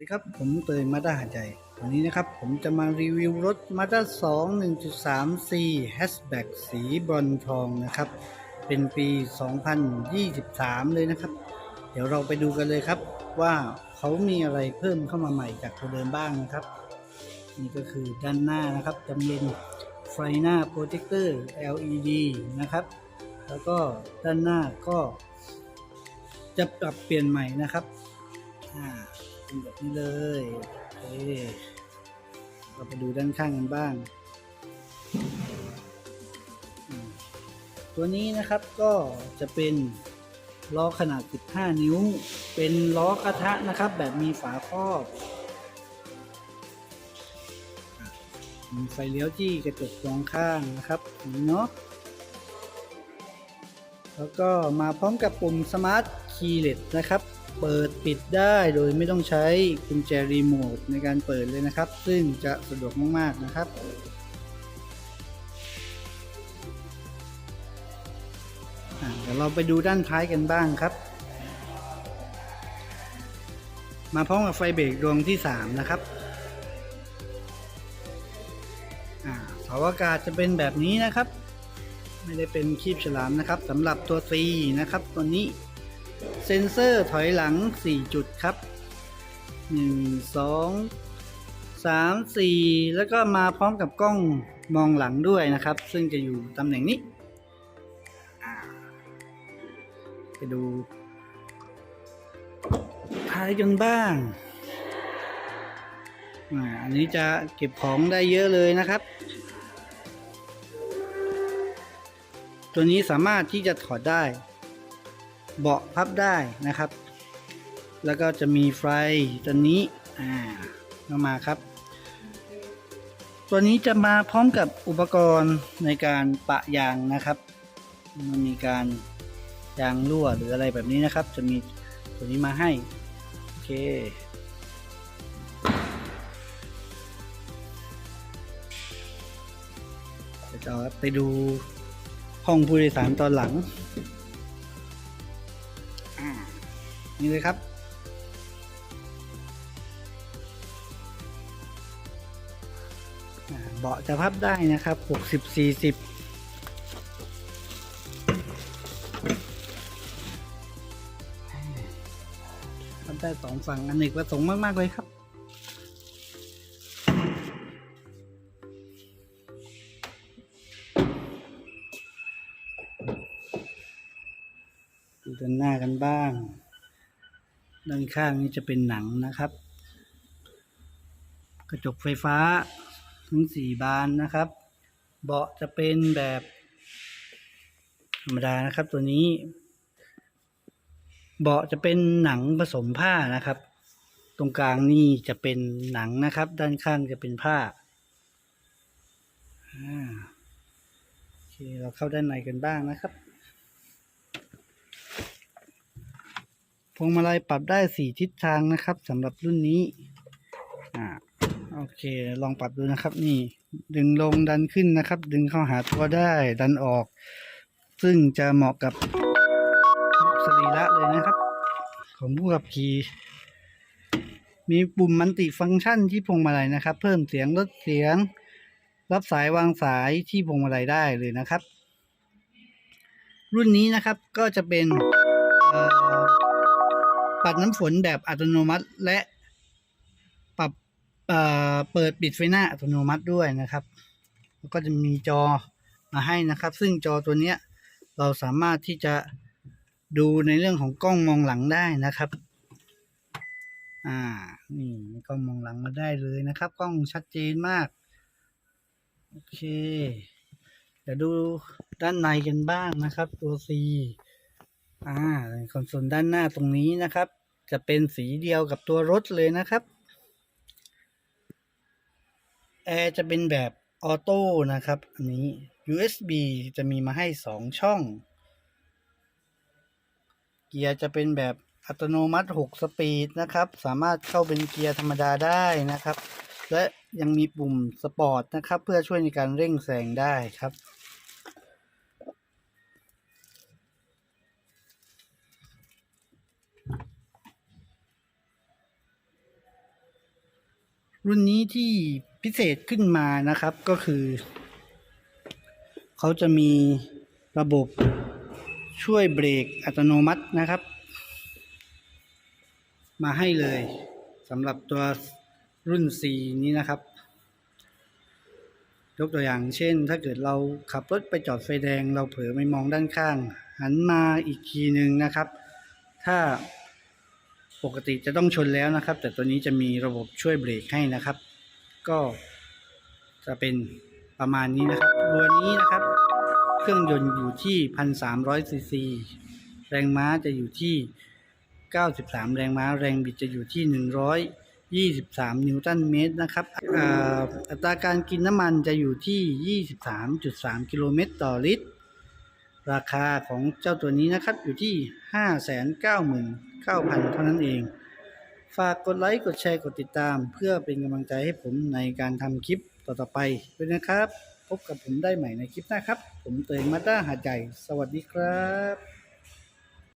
สวัสดีครับ ผมเตยมาด้าหาดใหญ่วันนี้นะครับ ผมจะมารีวิวรถ Mazda 2 1.3 C Hatchback สีบรอนทองนะครับ เป็นปี2023เลยนะครับ เดี๋ยวเราไปดูกันเลยครับ ว่าเขามีอะไรเพิ่มเข้ามาใหม่จากตัวเดิมบ้างนะครับ นี่ก็คือด้านหน้านะครับจะเป็นไฟหน้าโปรเจคเตอร์ LED นะครับ แล้วก็ด้านหน้าก็ จะปรับเปลี่ยนใหม่นะครับอ่า เป็นแบบนี้เลยโอเคเราไปดูด้านข้างกันบ้าง ตัวนี้นะครับก็จะเป็นล้อขนาด 15 นิ้ว เป็นล้อกระทะนะครับ แบบมีฝาครอบมีไฟเลี้ยวที่กระจกสองข้างนะครับอย่างนี้เนาะแล้วก็มาพร้อมกับปุ่ม Smart Keyless นะครับ เปิดปิดได้โดยไม่ต้องใช้กุญแจรีโมทในการเปิดเลยนะครับ ซึ่งจะสะดวกมาก ๆ นะครับ เดี๋ยวเราไปดูด้านท้ายกันบ้างครับ มาพร้อมกับไฟเบรกดวงที่ 3 นะครับอ่าเสาอากาศจะเป็นแบบนี้นะครับ ไม่ได้เป็นคีบฉลามนะครับสำหรับตัว C นะครับตัวนี้ เซ็นเซอร์ถอยหลัง 4 จุดครับ 1 2 3 4 แล้วก็มาพร้อมกับกล้องมองหลังด้วยนะครับ ซึ่งจะอยู่ตำแหน่งนี้ ไปดูท้ายกันบ้างอ่าอันนี้จะเก็บของได้เยอะเลยนะครับ ตัวนี้สามารถที่จะถอดได้ เบาะพับได้นะครับ แล้วก็จะมีไฟตัวนี้อ่าเข้ามาครับ ตัวนี้จะมาพร้อมกับอุปกรณ์ในการปะยางนะครับมันมีการยางรั่วหรืออะไรแบบนี้นะครับ จะมีตัวนี้มาให้โอเคเดี๋ยวจะไปดูห้องผู้โดยสารตอนหลัง นี่เลยครับ เบาะจะพับได้นะครับ 60 40พับได้สองฝั่งอันเอกประสงค์มาก ๆ เลยครับ ดูด้านหน้ากันบ้าง ด้านข้างนี้จะเป็นหนังนะครับ กระจกไฟฟ้าทั้งสี่บานนะครับ เบาะจะเป็นแบบธรรมดานะครับ ตัวนี้ เบาะจะเป็นหนังผสมผ้านะครับ ตรงกลางนี่จะเป็นหนังนะครับ ด้านข้างจะเป็นผ้าอ่าโอเคเราเข้าด้านในกันบ้างนะครับ พวงมาลัยปรับได้สี่ทิศทางนะครับสำหรับรุ่นนี้อ่าโอเค ลองปรับดูนะครับ นี่ ดึงลงดันขึ้นนะครับ ดึงเข้าหาตัวได้ดันออก ซึ่งจะเหมาะกับสรีระเลยนะครับ ของผู้ขับขี่มีปุ่มมันติฟังก์ชันที่พวงมาลัยนะครับ เพิ่มเสียงลดเสียง รับสายวางสายที่พวงมาลัยได้เลยนะครับ รุ่นนี้นะครับก็จะเป็นเอ่อ ปัดน้ำฝนแบบอัตโนมัติและปรับเอ่อเปิดปิดไฟหน้าอัตโนมัติด้วยนะครับ แล้วก็จะมีจอมาให้นะครับ ซึ่งจอตัวเนี้ยเราสามารถที่จะดูในเรื่องของกล้องมองหลังได้นะครับ อ่า นี่กล้องมองหลังมาได้เลยนะครับ กล้องชัดเจนมาก โอเค เดี๋ยวดูด้านในกันบ้างนะครับ ตัว C อ่าคอนโซลด้านหน้าตรงนี้นะครับ จะเป็นสีเดียวกับตัวรถเลยนะครับแอร์จะเป็นแบบออโต้นะครับอันนี้ USB จะมีมาให้สองช่อง เกียร์จะเป็นแบบอัตโนมัติ 6 สปีดนะครับ สามารถเข้าเป็นเกียร์ธรรมดาได้นะครับ และยังมีปุ่มสปอร์ตนะครับ เพื่อช่วยในการเร่งแซงได้ครับ รุ่นนี้ที่พิเศษขึ้นมานะครับก็คือ เขาจะมีระบบช่วยเบรกอัตโนมัตินะครับ มาให้เลยสำหรับตัวรุ่น C นี้นะครับ ยกตัวอย่างเช่น ถ้าเกิดเราขับรถไปจอดไฟแดง เราเผลอไม่มองด้านข้าง หันมาอีกทีหนึ่งนะครับ ถ้า ปกติจะต้องชนแล้วนะครับ แต่ตัวนี้จะมีระบบช่วยเบรกให้นะครับ ก็จะเป็นประมาณนี้นะครับตัวนี้นะครับ เครื่องยนต์อยู่ที่ 1,300ซีซีแรงม้าจะอยู่ที่ 93 แรงม้า แรงบิดจะอยู่ที่ 123 นิวตันเมตรนะครับอ,อัตราการกินน้ำมันจะอยู่ที่ 23.3 กิโลเมตรต่อลิตร ราคาของเจ้าตัวนี้นะครับอยู่ที่ 5 9 0 0 0 9,000 เท่านั้นเอง ฝากกดไลค์ กดแชร์ กดติดตาม เพื่อเป็นกำลังใจให้ผมในการทำคลิปต่อๆไปด้วยนะครับ พบกับผมได้ใหม่ในคลิปหน้าครับ ผมเตยมาต้าหาดใจ สวัสดีครับ